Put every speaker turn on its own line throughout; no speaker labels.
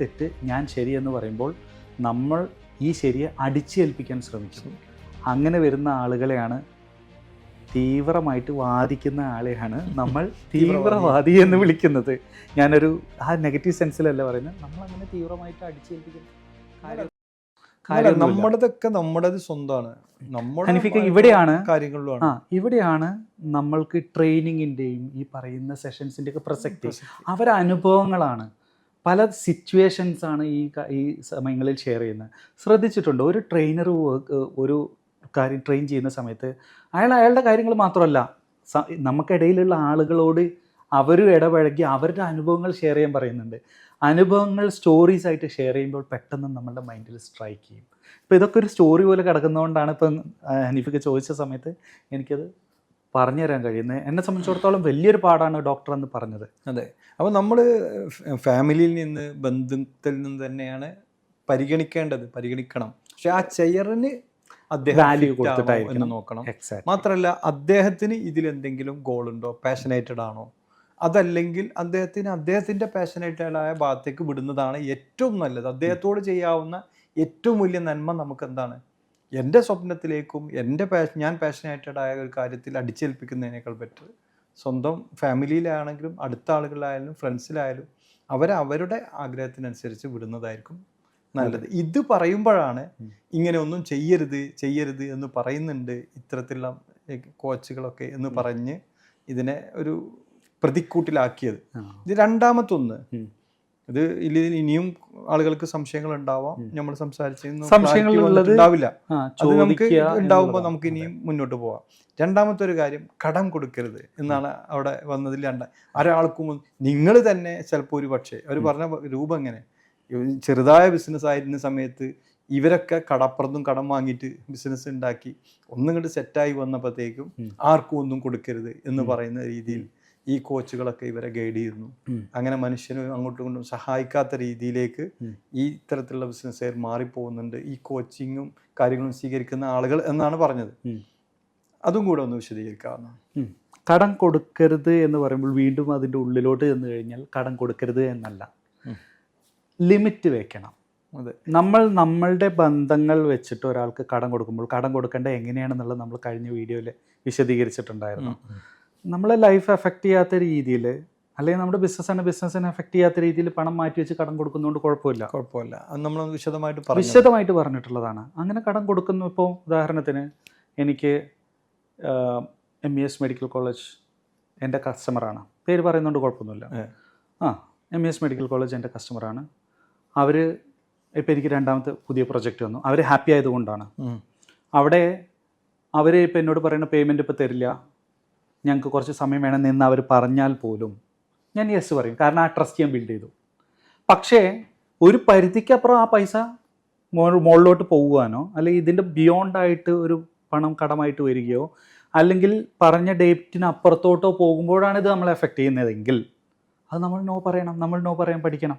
തെറ്റ് ഞാൻ ശരിയെന്ന് പറയുമ്പോൾ നമ്മൾ ഈ ശരിയെ അടിച്ചേൽപ്പിക്കാൻ ശ്രമിക്കുന്നു അങ്ങനെ വരുന്ന ആളുകളെയാണ് തീവ്രമായിട്ട് വാദിക്കുന്ന ആളെയാണ് നമ്മൾ തീവ്രവാദി. എന്ന് വിളിക്കുന്നത്. ഞാനൊരു ആ നെഗറ്റീവ് സെൻസിലല്ല പറയുന്നത്? നമ്മൾ അങ്ങനെ തീവ്രമായിട്ട് അടിച്ചേൽപ്പിക്കുന്നു.
നമ്മുടേതൊക്കെ നമ്മുടേത് സ്വന്തമാണ്. നമ്മുടെ
ഇവിടെയാണ് ആ ഇവിടെയാണ് നമ്മൾക്ക് ട്രെയിനിങ്ങിന്റെയും ഈ പറയുന്ന സെഷൻസിന്റെ ഒക്കെ പ്രസക്തി.
പ്രസക്തി.
പല സിറ്റുവേഷൻസ് ആണ് ഈ ഈ സമയങ്ങളിൽ ഷെയർ ചെയ്യുന്നത്. ശ്രദ്ധിച്ചിട്ടുണ്ട് ഒരു ട്രെയിനർ ഒരു കാര്യം ട്രെയിൻ ചെയ്യുന്ന സമയത്ത് അയാൾ അയാളുടെ കാര്യങ്ങൾ മാത്രമല്ല നമുക്കിടയിലുള്ള ആളുകളോട് അവരും ഇടപഴകി അവരുടെ അനുഭവങ്ങൾ ഷെയർ ചെയ്യാൻ പറയുന്നുണ്ട്. അനുഭവങ്ങൾ സ്റ്റോറീസ് ആയിട്ട് ഷെയർ ചെയ്യുമ്പോൾ പെട്ടെന്ന് നമ്മളുടെ മൈൻഡിൽ സ്ട്രൈക്ക് ചെയ്യും. ഇപ്പോൾ ഇതൊക്കെ ഒരു സ്റ്റോറി പോലെ കിടക്കുന്നതുകൊണ്ടാണ് ഇപ്പം ഹനീഫിക്ക് ചോദിച്ച സമയത്ത് എനിക്കത് പറഞ്ഞു തരാൻ കഴിയുന്നത്. എന്നെ സംബന്ധിച്ചിടത്തോളം വലിയൊരു പാടാണ് ഡോക്ടർ എന്ന് പറഞ്ഞത്.
അതെ. അപ്പോൾ നമ്മൾ ഫാമിലിയിൽ നിന്ന് ബന്ധത്തിൽ നിന്ന് തന്നെയാണ് പരിഗണിക്കേണ്ടത് പരിഗണിക്കണം. പക്ഷെ ആ ചെയറിന് അദ്ദേഹം
വാല്യൂ.
എന്ന് നോക്കണം. മാത്രമല്ല അദ്ദേഹത്തിന് ഇതിൽ എന്തെങ്കിലും ഗോൾ ഉണ്ടോ? പാഷനേറ്റഡ് ആണോ? അതല്ലെങ്കിൽ അദ്ദേഹത്തിന് അദ്ദേഹത്തിന്റെ പാഷനേറ്റഡായ ഭാഗത്തേക്ക് വിടുന്നതാണ് ഏറ്റവും നല്ലത്. അദ്ദേഹത്തോട് ചെയ്യാവുന്ന ഏറ്റവും വലിയ നന്മ നമുക്ക് എന്താണ് എന്റെ സ്വപ്നത്തിലേക്കും എന്റെ പാഷൻ ഞാൻ പാഷനേറ്റഡ് ആയ ഒരു കാര്യത്തിൽ അടിച്ചേൽപ്പിക്കുന്നതിനേക്കാൾ ബെറ്റർ സ്വന്തം ഫാമിലിയിലാണെങ്കിലും അടുത്ത ആളുകളിലായാലും ഫ്രണ്ട്സിലായാലും അവരെ അവരുടെ ആഗ്രഹത്തിനനുസരിച്ച് വിടുന്നതായിരിക്കും നല്ലത് ഇത് പറയുമ്പോഴാണ്. ഇങ്ങനെ ഒന്നും ചെയ്യരുത് ചെയ്യരുത് എന്ന് പറയുന്നുണ്ട് ഇത്തരത്തിലുള്ള കോച്ചുകളൊക്കെ എന്ന്. പറഞ്ഞ് ഇതിനെ ഒരു പ്രതിക്കൂട്ടിലാക്കിയത് ഇത് രണ്ടാമത്തൊന്ന്. ഇത് ഇതിൽ ഇനിയും ആളുകൾക്ക് സംശയങ്ങൾ ഉണ്ടാവാം നമ്മൾ സംസാരിച്ച
സംശയങ്ങൾ
ഉണ്ടാവില്ല അത് നമുക്ക് ഉണ്ടാവുമ്പോൾ. നമുക്ക് ഇനിയും മുന്നോട്ട് പോവാം. രണ്ടാമത്തെ ഒരു കാര്യം കടം കൊടുക്കരുത് എന്നാണ് അവിടെ വന്നതിൽ രണ്ട. ഒരാൾക്കും നിങ്ങൾ തന്നെ ചിലപ്പോൾ ഒരു പക്ഷേ അവർ പറഞ്ഞ രൂപം എങ്ങനെ? ചെറുതായ ബിസിനസ് ആയിരുന്ന സമയത്ത് ഇവരൊക്കെ കടപ്പുറത്തും കടം വാങ്ങിയിട്ട് ബിസിനസ് ഉണ്ടാക്കി ഒന്നും കണ്ട് സെറ്റായി വന്നപ്പോഴത്തേക്കും ആർക്കും ഒന്നും കൊടുക്കരുത് എന്ന് പറയുന്ന രീതിയിൽ ഈ കോച്ചുകളൊക്കെ ഇവരെ ഗൈഡ് ചെയ്യുന്നു. അങ്ങനെ മനുഷ്യന് അങ്ങോട്ടും ഇങ്ങോട്ടും സഹായിക്കാത്ത രീതിയിലേക്ക്. ഈ ഇത്തരത്തിലുള്ള ബിസിനസ്സുകാർ മാറിപ്പോകുന്നുണ്ട്. ഈ കോച്ചിങ്ങും കാര്യങ്ങളും സ്വീകരിക്കുന്ന ആളുകൾ എന്നാണ് പറഞ്ഞത്. അതും കൂടെ ഒന്ന് വിശദീകരിക്കാവുന്ന
കടം കൊടുക്കരുത് എന്ന് പറയുമ്പോൾ വീണ്ടും അതിന്റെ ഉള്ളിലോട്ട് ചെന്ന് കഴിഞ്ഞാൽ കടം കൊടുക്കരുത് എന്നല്ല. ലിമിറ്റ് വെക്കണം.
അതെ.
നമ്മൾ നമ്മളുടെ ബന്ധങ്ങൾ വെച്ചിട്ട് ഒരാൾക്ക് കടം കൊടുക്കുമ്പോൾ കടം കൊടുക്കേണ്ടത് എങ്ങനെയാണെന്നുള്ളത് നമ്മൾ കഴിഞ്ഞ വീഡിയോയിൽ വിശദീകരിച്ചിട്ടുണ്ടായിരുന്നു. നമ്മളെ ലൈഫ് എഫക്റ്റ് ചെയ്യാത്ത രീതിയിൽ അല്ലെങ്കിൽ നമ്മുടെ ബിസിനസ്സിനെ ബിസിനസ്സിനെ എഫക്റ്റ് ചെയ്യാത്ത രീതിയിൽ പണം മാറ്റി വെച്ച് കടം കൊടുക്കുന്നതുകൊണ്ട് കുഴപ്പമില്ല.
കുഴപ്പമില്ല. അത് നമ്മൾ വിശദമായിട്ട്
വിശദമായിട്ട് പറഞ്ഞിട്ടുള്ളതാണ്. അങ്ങനെ കടം കൊടുക്കുന്നു. ഇപ്പോൾ ഉദാഹരണത്തിന് എനിക്ക് M E S medical college എന്റെ കസ്റ്റമറാണ് പേര് പറയുന്നതുകൊണ്ട് കുഴപ്പമൊന്നുമില്ല. ആ M E S medical college എന്റെ കസ്റ്റമറാണ് അവർ ഇപ്പോൾ എനിക്ക് രണ്ടാമത്തെ പുതിയ പ്രൊജക്റ്റ് വന്നു. അവർ ഹാപ്പി ആയതുകൊണ്ടാണ് അവിടെ അവർ ഇപ്പോൾ എന്നോട് പറയുന്ന പേയ്മെന്റ് ഇപ്പോൾ തരില്ല. ഞങ്ങൾക്ക് കുറച്ച് സമയം വേണം എന്ന് അവർ പറഞ്ഞാൽ പോലും ഞാൻ യെസ് പറയും. കാരണം ആ ട്രസ്റ്റ് ഞാൻ ബിൽഡ് ചെയ്തു. പക്ഷേ ഒരു പരിധിക്കപ്പുറം ആ പൈസ മുകളിലോട്ട് പോകുവാനോ അല്ലെങ്കിൽ ഇതിന്റെ ബിയോണ്ടായിട്ട് ഒരു പണം കടമായിട്ട് വരികയോ അല്ലെങ്കിൽ പറഞ്ഞ ഡേറ്റിന് അപ്പുറത്തോട്ടോ പോകുമ്പോഴാണ് ഇത് നമ്മളെ എഫക്റ്റ് ചെയ്യുന്നതെങ്കിൽ അത് നമ്മൾ നോ പറയണം. നമ്മൾ നോ പറയാൻ പഠിക്കണം.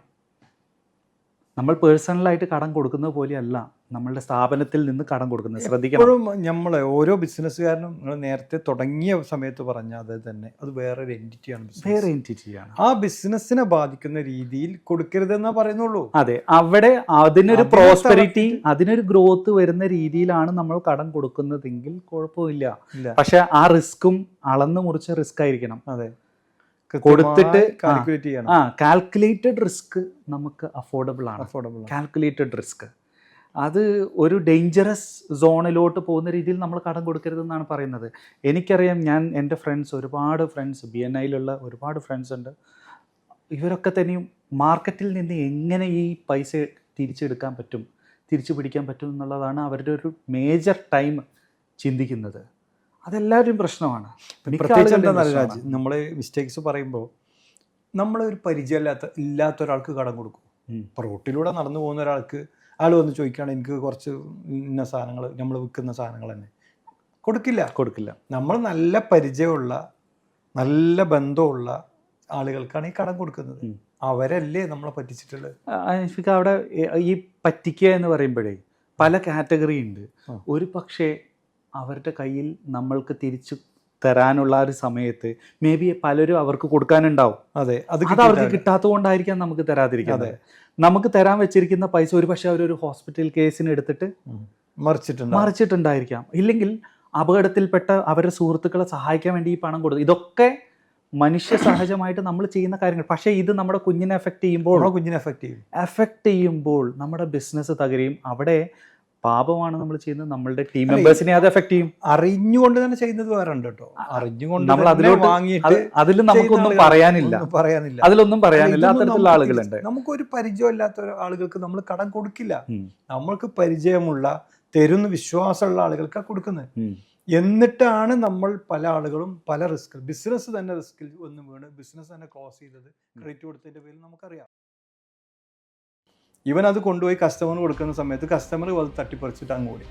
നമ്മൾ പേഴ്സണലായിട്ട് കടം കൊടുക്കുന്നത് പോലെയല്ല നമ്മളുടെ സ്ഥാപനത്തിൽ നിന്ന് കടം കൊടുക്കുന്നത്. ശ്രദ്ധിക്കണം.
നമ്മൾ ഓരോ ബിസിനസ്സുകാരനും നിങ്ങൾ നേരത്തെ തുടങ്ങിയ സമയത്ത് പറഞ്ഞ അത് തന്നെ. അത് വേറൊരു എന്റിറ്റിയാണ്
വേറെ എന്റിറ്റിയാണ്
ആ ബിസിനസ്സിനെ ബാധിക്കുന്ന രീതിയിൽ കൊടുക്കരുതെന്നാ പറയുന്നുള്ളൂ.
അതെ അവിടെ അതിനൊരു
അതിനെ
പ്രോസ്പെരിറ്റി അതിനൊരു ഗ്രോത്ത് വരുന്ന രീതിയിലാണ് നമ്മൾ കടം കൊടുക്കുന്നതെങ്കിൽ കുഴപ്പമില്ല. പക്ഷെ ആ റിസ്ക്കും അളന്നു മുറിച്ച റിസ്ക് ആയിരിക്കണം.
അതെ.
കൊടുത്തിട്ട്
കാൽക്കുലേറ്റ് ചെയ്യണം.
ആ കാൽക്കുലേറ്റഡ് റിസ്ക് നമുക്ക് അഫോർഡബിൾ ആണ്.
അഫോർഡബിൾ
കാൽക്കുലേറ്റഡ് റിസ്ക് അത് ഒരു ഡേഞ്ചറസ് സോണിലോട്ട് പോകുന്ന രീതിയിൽ നമ്മൾ കടം കൊടുക്കരുതെന്നാണ് പറയുന്നത്. എനിക്കറിയാം ഞാൻ എന്റെ ഫ്രണ്ട്സ് ഒരുപാട് ഫ്രണ്ട്സ് ബി എൻ ഐയിലുള്ള ഒരുപാട് ഫ്രണ്ട്സ് ഉണ്ട്. ഇവരൊക്കെ തന്നെയും മാർക്കറ്റിൽ നിന്ന് എങ്ങനെ ഈ പൈസ തിരിച്ചെടുക്കാൻ പറ്റും തിരിച്ചു പിടിക്കാൻ പറ്റും എന്നുള്ളതാണ് അവരുടെ ഒരു മേജർ ടൈം ചിന്തിക്കുന്നത്. അതെല്ലാവരും പ്രശ്നമാണ്.
പ്രത്യേകിച്ച് രാജ്. നമ്മൾ മിസ്റ്റേക്സ് പറയുമ്പോൾ നമ്മൾ ഒരു പരിചയമില്ലാത്ത ഇല്ലാത്ത ഒരാൾക്ക് കടം കൊടുക്കും. ഇപ്പോൾ റോട്ടിലൂടെ നടന്നു പോകുന്ന ഒരാൾക്ക് ആൾ വന്ന് ചോദിക്കുകയാണ് എനിക്ക് കുറച്ച് ഇന്ന സാധനങ്ങൾ നമ്മൾ വിൽക്കുന്ന സാധനങ്ങൾ തന്നെ. കൊടുക്കില്ല.
കൊടുക്കില്ല.
നമ്മൾ നല്ല പരിചയമുള്ള നല്ല ബന്ധമുള്ള ആളുകൾക്കാണ് ഈ കടം കൊടുക്കുന്നത്. അവരല്ലേ നമ്മളെ പറ്റിച്ചിട്ടുള്ളത്
അവിടെ ഈ പറ്റിക്കുക എന്ന് പറയുമ്പോഴേ പല കാറ്റഗറി ഉണ്ട്. ഒരു പക്ഷേ അവരുടെ കയ്യിൽ നമ്മൾക്ക് തിരിച്ചു തരാനുള്ള ഒരു സമയത്ത് മേ ബി പലരും അവർക്ക് കൊടുക്കാനുണ്ടാവും.
അതെ അത്
അവർക്ക്. കിട്ടാത്തത് കൊണ്ടായിരിക്കാം നമുക്ക് തരാതിരിക്കുന്നത്. നമുക്ക് തരാൻ വെച്ചിരിക്കുന്ന പൈസ ഒരു പക്ഷെ അവരൊരു ഹോസ്പിറ്റൽ കേസിന് എടുത്തിട്ട്
മറിച്ചിട്ടുണ്ട്
മറിച്ചിട്ടുണ്ടായിരിക്കാം. ഇല്ലെങ്കിൽ അപകടത്തിൽപ്പെട്ട അവരുടെ സുഹൃത്തുക്കളെ സഹായിക്കാൻ വേണ്ടി ഈ പണം കൊടുത്തു ഇതൊക്കെ മനുഷ്യ സഹജമായിട്ട് നമ്മൾ ചെയ്യുന്ന കാര്യങ്ങൾ. പക്ഷേ ഇത് നമ്മുടെ കുഞ്ഞിനെ എഫക്റ്റ് ചെയ്യുമ്പോൾ
കുഞ്ഞിനെ എഫക്ട് ചെയ്യും.
എഫക്റ്റ് ചെയ്യുമ്പോൾ നമ്മുടെ ബിസിനസ് തകരും. അവിടെ പാപമാണ് നമ്മൾ ചെയ്യുന്നത്. നമ്മളുടെ ടീം മെമ്പേഴ്സിനെ അത് എഫക്ട് ചെയ്യും.
അറിഞ്ഞുകൊണ്ട് തന്നെ ചെയ്യുന്നത് വേറെ ഉണ്ട് കേട്ടോ അറിഞ്ഞുകൊണ്ട്
നമ്മൾ അതിലോട്ട്
വാങ്ങിയിട്ട്
അതിൽ നമുക്കൊന്നും പറയാനില്ല.
പറയാനില്ല.
അതിലൊന്നും പറയാനില്ല. അത്തരത്തിലുള്ള ആളുകളുണ്ട്.
നമുക്കൊരു പരിചയമില്ലാത്ത ഇല്ലാത്ത ആളുകൾക്ക് നമ്മൾ കടം കൊടുക്കില്ല. നമ്മൾക്ക് പരിചയമുള്ള തരുന്ന വിശ്വാസമുള്ള ആളുകൾക്കാണ് കൊടുക്കുന്നത്. എന്നിട്ടാണ് നമ്മൾ പല ആളുകളും പല റിസ്ക് ബിസിനസ് തന്നെ റിസ്കിൽ ഒന്ന് വീണ് ബിസിനസ് തന്നെ ക്ലോസ് ചെയ്തത്. ക്രെഡിറ്റ് കൊടുത്തതിന്റെ പേരിൽ നമുക്കറിയാം. ഇവൻ അത് കൊണ്ടുപോയി കസ്റ്റമർ കൊടുക്കുന്ന സമയത്ത് കസ്റ്റമർ അത് തട്ടിപ്പറിച്ചിട്ട് അങ്ങ് ഓടി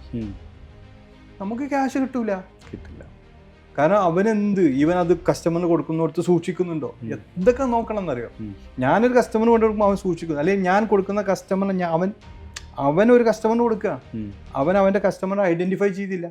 നമുക്ക് ക്യാഷ് കിട്ടൂല.
കിട്ടില്ല.
കാരണം അവനെന്ത്? ഇവൻ അത് കസ്റ്റമറിന് കൊടുക്കുന്നിടത്ത് സൂക്ഷിക്കുന്നുണ്ടോ. എന്തൊക്കെ നോക്കണം എന്നറിയോ. ഞാനൊരു കസ്റ്റമർ കൊണ്ടു കൊടുക്കുമ്പോൾ അവൻ സൂക്ഷിക്കുന്നു അല്ലെങ്കിൽ ഞാൻ കൊടുക്കുന്ന കസ്റ്റമറിന് അവൻ അവൻ ഒരു കസ്റ്റമറിന് കൊടുക്കുക അവൻ അവന്റെ കസ്റ്റമറെ ഐഡന്റിഫൈ ചെയ്തില്ല.